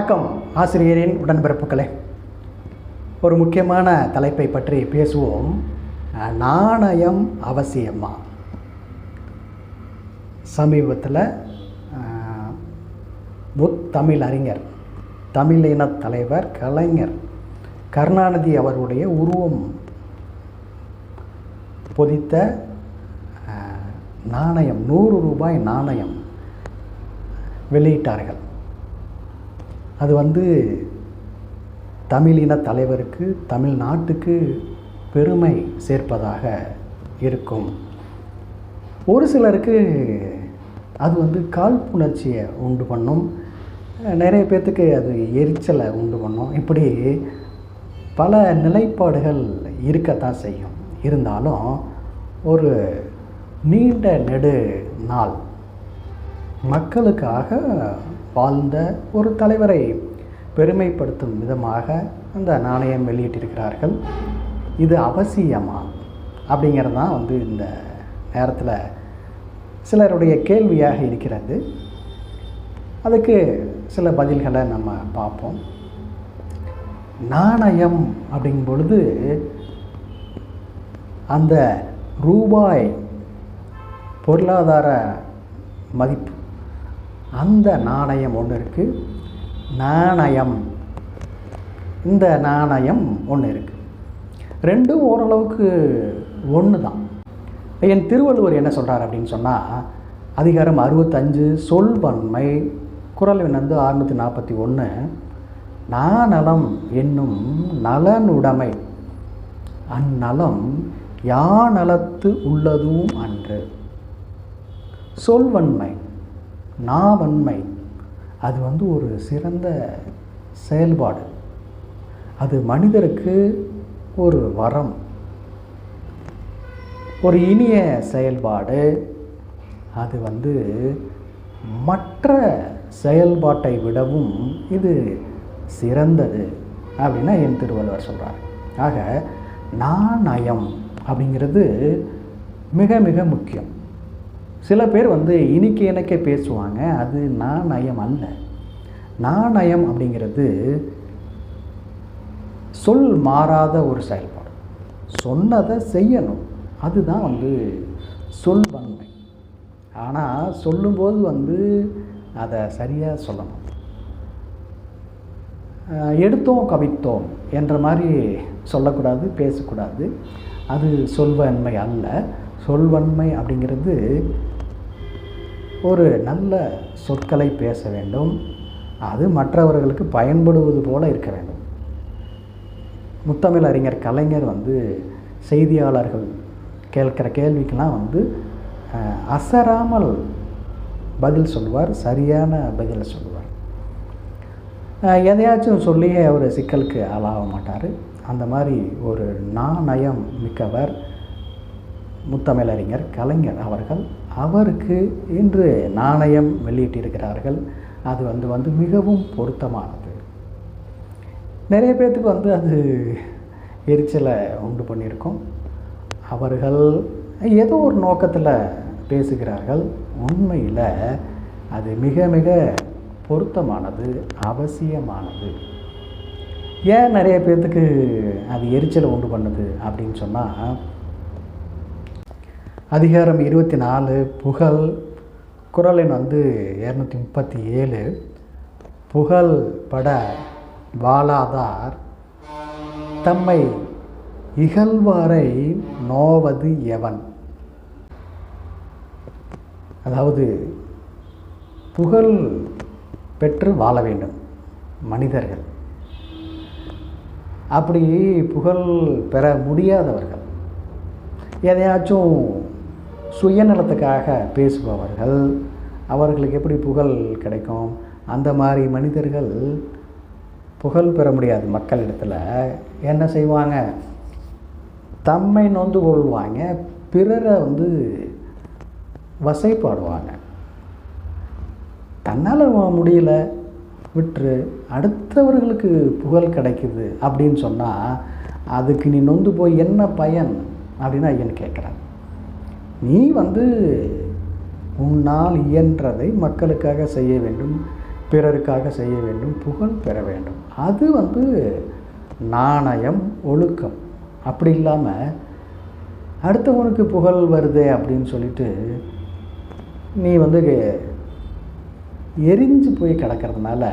வணக்கம் ஆசிரியரின் உடன்பிறப்புகளே. ஒரு முக்கியமான தலைப்பை பற்றி பேசுவோம். நாணயம் அவசியமா? சமீபத்தில் முத்தமிழ் அறிஞர் தமிழின தலைவர் கலைஞர் கருணாநிதி அவருடைய உருவம் பொதித்த நாணயம். நூறு ரூபாய் நாணயம் வெளியிட்டார்கள். அது வந்து தமிழின தலைவருக்கு தமிழ்நாட்டுக்கு பெருமை சேர்ப்பதாக இருக்கும். ஒரு சிலருக்கு அது வந்து காழ்ப்புணர்ச்சியை உண்டு பண்ணும். நிறைய பேர்த்துக்கு அது எரிச்சலை உண்டு பண்ணும். இப்படி பல நிலைப்பாடுகள் இருக்கத்தான் செய்யும். இருந்தாலும் ஒரு நீண்ட நெடு நாள் மக்களுக்காக வாழ்ந்த ஒரு தலைவரை பெருமைப்படுத்தும் விதமாக அந்த நாணயம் வெளியிட்டிருக்கிறார்கள். இது அவசியமா? அப்படிங்கிறது தான் வந்து இந்த நேரத்தில் சிலருடைய கேள்வியாக இருக்கிறது. அதுக்கு சில பதில்களை நம்ம பார்ப்போம். நாணயம் அப்படிங்கும் பொழுது அந்த ரூபாய் பொருளாதார மதிப்பு அந்த நாணயம் ஒன்று இருக்குது நாணயம். இந்த நாணயம் ஒன்று இருக்குது ரெண்டும் ஓரளவுக்கு ஒன்று தான் என் திருவள்ளுவர் என்ன சொல்கிறார் அப்படின்னு சொன்னால் அதிகாரம் அறுபத்தஞ்சு சொல்வன்மை குரல் வந்து அறுநூற்றி நாற்பத்தி ஒன்று நாநலம் என்னும் நலனுடைமை அந்நலம் யானலத்து உள்ளதும் அன்று. சொல்வன்மை. நாவன்மை. அது வந்து ஒரு சிறந்த செயல்பாடு. அது மனிதருக்கு ஒரு வரம். ஒரு இனிய செயல்பாடு. அது வந்து மற்ற செயல்பாட்டை விடவும் இது சிறந்தது அப்படின்னா என் திருவள்ளுவர் சொல்கிறார் ஆக நாணயம் அப்படிங்கிறது மிக மிக முக்கியம். சில பேர் வந்து இனிக்கு எனக்கே பேசுவாங்க அது நாணயம் அல்ல. நாணயம் அப்படிங்கிறது சொல் மாறாத ஒரு செயல்பாடு. சொன்னதை செய்யணும். அதுதான் வந்து சொல்வன்மை ஆனால் சொல்லும்போது வந்து அதை சரியாக சொல்லணும் எடுத்தோம் கவித்தோம் என்ற மாதிரி சொல்லக்கூடாது பேசக்கூடாது. அது சொல்வன்மை அல்ல. சொல்வன்மை அப்படிங்கிறது ஒரு நல்ல சொற்களை பேச வேண்டும். அது மற்றவர்களுக்கு பயன்படுவது போல இருக்க வேண்டும். முத்தமிழ் அறிஞர் கலைஞர் வந்து செய்தியாளர்கள் கேட்குற கேள்விக்கெல்லாம் வந்து அசராமல் பதில் சொல்லுவார் சரியான பதில் சொல்லுவார். எதையாச்சும் சொல்லியே அவர் சிக்கலுக்கு ஆளாக மாட்டார். அந்த மாதிரி ஒரு நாணயம் மிக்கவர் முத்தமிழறிஞர் கலைஞர் அவர்கள். அவருக்கு இன்று நாணயம் வெளியிட்டிருக்கிறார்கள். அது வந்து வந்து மிகவும் பொருத்தமானது. நிறைய பேர்த்துக்கு வந்து அது எரிச்சலை உண்டு பண்ணியிருக்கோம். அவர்கள் ஏதோ ஒரு நோக்கத்தில் பேசுகிறார்கள். உண்மையில் அது மிக மிக பொருத்தமானது அவசியமானது. ஏன் நிறைய பேர்த்துக்கு அது எரிச்சலை உண்டு பண்ணுது அப்படின்னு சொன்னால் அதிகாரம் இருபத்தி நாலு புகழ். குரல் எண் வந்து இரநூத்தி முப்பத்தி ஏழு. புகழ் பட வாழாதார் தம்மை இகழ்வாரை நோவது எவன்? அதாவது புகழ் பெற்று வாழ வேண்டும் மனிதர்கள். அப்படி புகழ் பெற முடியாதவர்கள். எதையாச்சும் சுயநலத்துக்காக பேசுபவர்கள் அவர்களுக்கு எப்படி புகழ் கிடைக்கும்? அந்த மாதிரி மனிதர்கள் புகழ் பெற முடியாது மக்களிடத்தில். என்ன செய்வாங்க? தம்மை நொந்து கொள்வாங்க பிறரை வந்து வசைப்பாடுவாங்க. தன்னால் முடியல விட்டுரு அடுத்தவர்களுக்கு புகழ் கிடைக்குது அப்படின்னு சொன்னால் அதுக்கு நீ நொந்து போய் என்ன பயன்? அப்படின்னு ஐயன் கேட்குறான். நீ வந்து உன்னால் இயன்றதை மக்களுக்காக செய்ய வேண்டும் பிறருக்காக செய்ய வேண்டும் புகழ் பெற வேண்டும். அது வந்து நாணயம் ஒழுக்கம். அப்படி இல்லாமல் அடுத்தவனுக்கு புகழ் வருதே அப்படின்னு சொல்லிட்டு நீ வந்து எரிஞ்சு போய் கிடக்கிறதுனால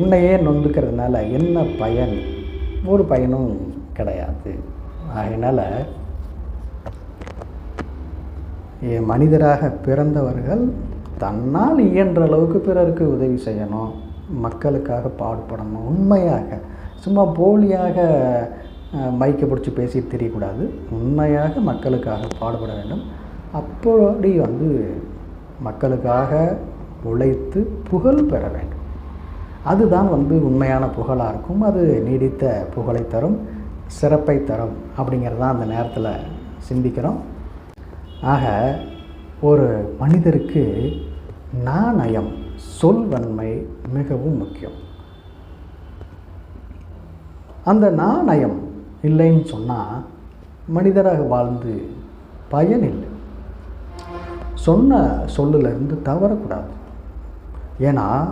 உன்னையே நொந்துக்கிறதுனால என்ன பயன்? ஒரு பயனும் கிடையாது. அதனால் மனிதராக பிறந்தவர்கள் தன்னால் இயன்ற அளவுக்கு பிறருக்கு உதவி செய்யணும் மக்களுக்காக பாடுபடணும். உண்மையாக சும்மா போலியாக மைக்கை பிடிச்சி பேசி தெரியக்கூடாது. உண்மையாக மக்களுக்காக பாடுபட வேண்டும். அப்படி வந்து மக்களுக்காக உழைத்து புகழ் பெற வேண்டும். அதுதான் வந்து உண்மையான புகழாக இருக்கும். அது நீடித்த புகழை தரும் சிறப்பை தரும் அப்படிங்கிறது தான் அந்த நேரத்தில் சிந்திக்கிறோம். ஆக ஒரு மனிதருக்கு நாணயம் சொல்வன்மை மிகவும் முக்கியம். அந்த நாணயம் இல்லைன்னு சொன்னால் மனிதராக வாழ்ந்து பயன் இல்லை. சொன்ன சொல்லிலிருந்து தவறக்கூடாது. ஏன்னா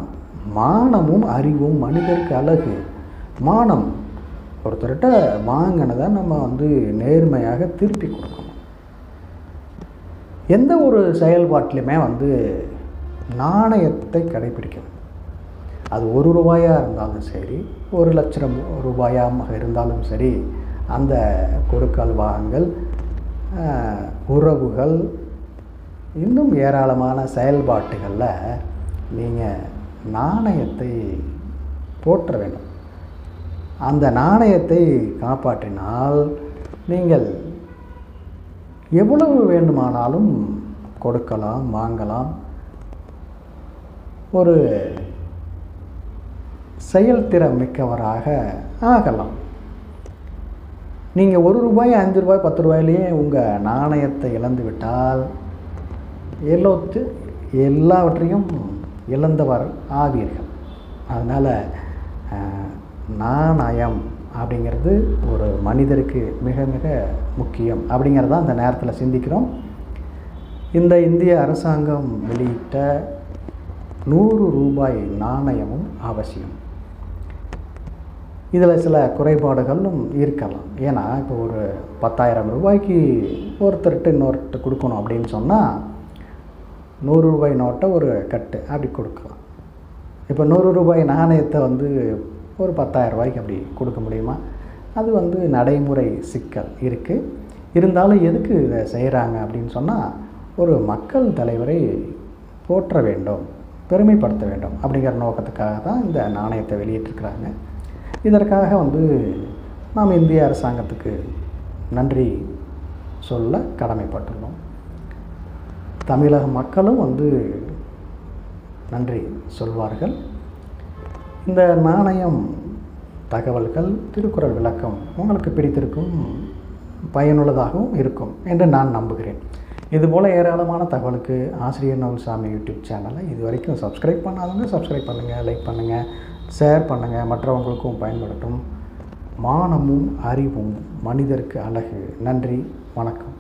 மானமும் அறிவும் மனிதருக்கு அழகு. மானம் ஒருத்தர்கிட்ட வாங்கினதை நம்ம வந்து நேர்மையாக திருப்பி கொடுக்கணும். எந்த ஒரு செயல்பாட்டிலுமே வந்து நாணயத்தை கடைபிடிக்கணும். அது ஒரு ரூபாயாக இருந்தாலும் சரி ஒரு லட்சம் ரூபாயாக இருந்தாலும் சரி அந்த கொடுக்கல் வாங்கல் உறவுகள் இன்னும் ஏராளமான செயல்பாட்டுகளில் நீங்கள் நாணயத்தை போற்ற வேண்டும். அந்த நாணயத்தை காப்பாற்றினால் நீங்கள் எவ்வளவு வேண்டுமானாலும் கொடுக்கலாம் வாங்கலாம். ஒரு செயல்திறன் மிக்கவராக ஆகலாம். நீங்கள் ஒரு ரூபாய் அஞ்சு ரூபாய் பத்து ரூபாயிலேயே உங்கள் நாணயத்தை இழந்து விட்டால் எல்லாத்து எல்லாவற்றையும் இழந்தவர் ஆவீர்கள். அதனால் நாணயம் அப்படிங்கிறது ஒரு மனிதருக்கு மிக மிக முக்கியம் அப்படிங்கிறத அந்த நேரத்தில் சிந்திக்கிறோம். இந்த இந்திய அரசாங்கம் வெளியிட்ட நூறு ரூபாய் நாணயமும் அவசியம். இதில் சில குறைபாடுகளும் இருக்கலாம். ஏன்னா இப்போ ஒரு பத்தாயிரம் ரூபாய்க்கு ஒருத்தர்கிட்ட இன்னொருத்த கொடுக்கணும் அப்படின்னு சொன்னால் நூறு ரூபாய் நோட்டை ஒரு கட்டு அப்படி கொடுக்கலாம். இப்போ நூறு ரூபாய் நாணயத்தை வந்து ஒரு பத்தாயிரம் ரூபாய்க்கு அப்படி கொடுக்க முடியுமா? அது வந்து நடைமுறை சிக்கல் இருக்குது இருந்தாலும் எதுக்கு இதை செய்கிறாங்க அப்படின்னு சொன்னால் ஒரு மக்கள் தலைவரை போற்ற வேண்டும் பெருமைப்படுத்த வேண்டும் அப்படிங்கிற நோக்கத்துக்காக தான் இந்த நாணயத்தை வெளியிட்டிருக்கிறாங்க. இதற்காக வந்து நாம் இந்திய அரசாங்கத்துக்கு நன்றி சொல்ல கடமைப்பட்டுள்ளோம் தமிழக மக்களும் வந்து நன்றி சொல்வார்கள். இந்த நாணயம் தகவல்கள் திருக்குறள் விளக்கம் உங்களுக்கு பிடித்திருக்கும் பயனுள்ளதாகவும் இருக்கும் என்று நான் நம்புகிறேன். இதுபோல் ஏராளமான தகவலுக்கு ஆசிரியர் நவல்சாமி யூடியூப் சேனலை இது வரைக்கும் சப்ஸ்கிரைப் பண்ணாதவங்க சப்ஸ்கிரைப் பண்ணுங்கள் லைக் பண்ணுங்கள் ஷேர் பண்ணுங்கள் மற்றவங்களுக்கும் பயன்படட்டும் மானமும் அறிவும் மனிதருக்கு அழகு. நன்றி வணக்கம்.